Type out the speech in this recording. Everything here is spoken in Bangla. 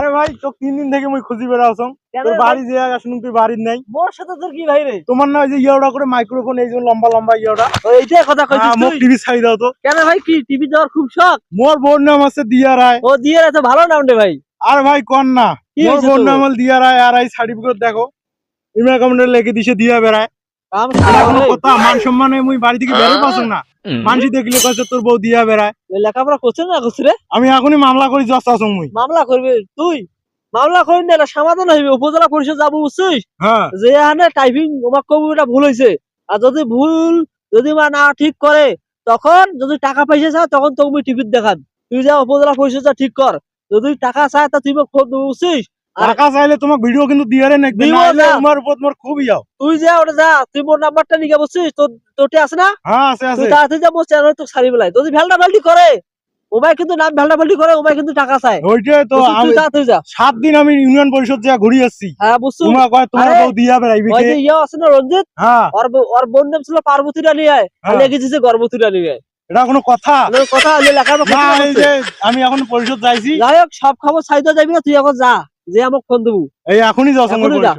আরে ভাই তো তিন দিন থেকে মুই খুঁজি কেন তোর বাড়ি যে তুই বাড়ির নাই। মোর সাথে তোর কি ভাই রে তোমার না ওই যে ইয়েটা করে মাইক্রোফোন এই যে লম্বা লম্বা ইয়েটা ও এইটাই কথা কইছিস তুই। টিভি ছাড়ি দাও তো। কেন ভাই কি টিভি দেওয়ার খুব শখ মোর বোন নাম আছে দিয়া রায় ও দিয়ে এত ভালো নাম রে ভাই। আরে ভাই কন না? মোর বোন নাম হল দিয়া রায় আর এই সার্টিফিকেট দেখো। ইমেল কমেন্টে লেগে দিছে দিয়া বেড়ায় কাম এটা খারাপ কোনো রে। কথা মান সম্মানে মুই বাড়ি থেকে বেরো পাচ্ছ না। মানুষ দেখলে কইছে তোর বউ দিয়া বেড়ায়। লেখাপড়া করছিস না করছিস রে? আমি এখনই মামলা করি জজ আসং মুই। মামলা করবি? তুই? মামলা করি না সমাধান হইবে। উপজেলা পরিষদ যাব বুঝছিস? হ্যাঁ। যে এখানে টাইপিং তোমার কবি এটা ভুল হয়েছে আর যদি ভুল যদি মা না ঠিক করে তখন যদি টাকা পয়সা চায় তখন তুমি টিভির দেখান। তুই যা উপজেলা পরিষদ যা ঠিক কর। যদি টাকা চায় তা তুই খোঁজ দেবো বুঝছিস? টাকা চাইলে তোমার ভিডিও কিন্তু দিয়ারে না। তোমার উপর তোমার খুব ইয়াও তুই যা ওটা যা তুই মোর নাম্বারটা নিয়ে বুঝছিস তোর তোরটি আছে না? হ্যাঁ আছে তুই আছে তাড়াতাড়ি যা চ্যানেল তো সারি বেলায় যদি ভেলটা ভেলটি করে ওমাই কিন্তু নাম ভেলটা ভেলটি করে ওমাই কিন্তু টাকা চায়। ওইটাই তো আমি তুই যা। সাত দিন আমি ইউনিয়ন পরিষদ যা ঘুরি আসছি হ্যাঁ বুঝছ তোমার কয় তোমার বউ দিয়া বেড়াইবে ওই যে ইয়ে আছে না রঞ্জিত হ্যাঁ ওর ওর বোন নাম ছিল পার্বতী রানী আয় হ্যাঁ। লেগে দিছে গর্ভবতী রানী আয় এটা কোনো কথা। কথা আমি এখন পরিষদ যাইছি। যাই হোক সব খবর চাইতে যাবি না তুই এখন যা। যে আমাকে ফোন দেবো এই এখনই যাও এখনই যা।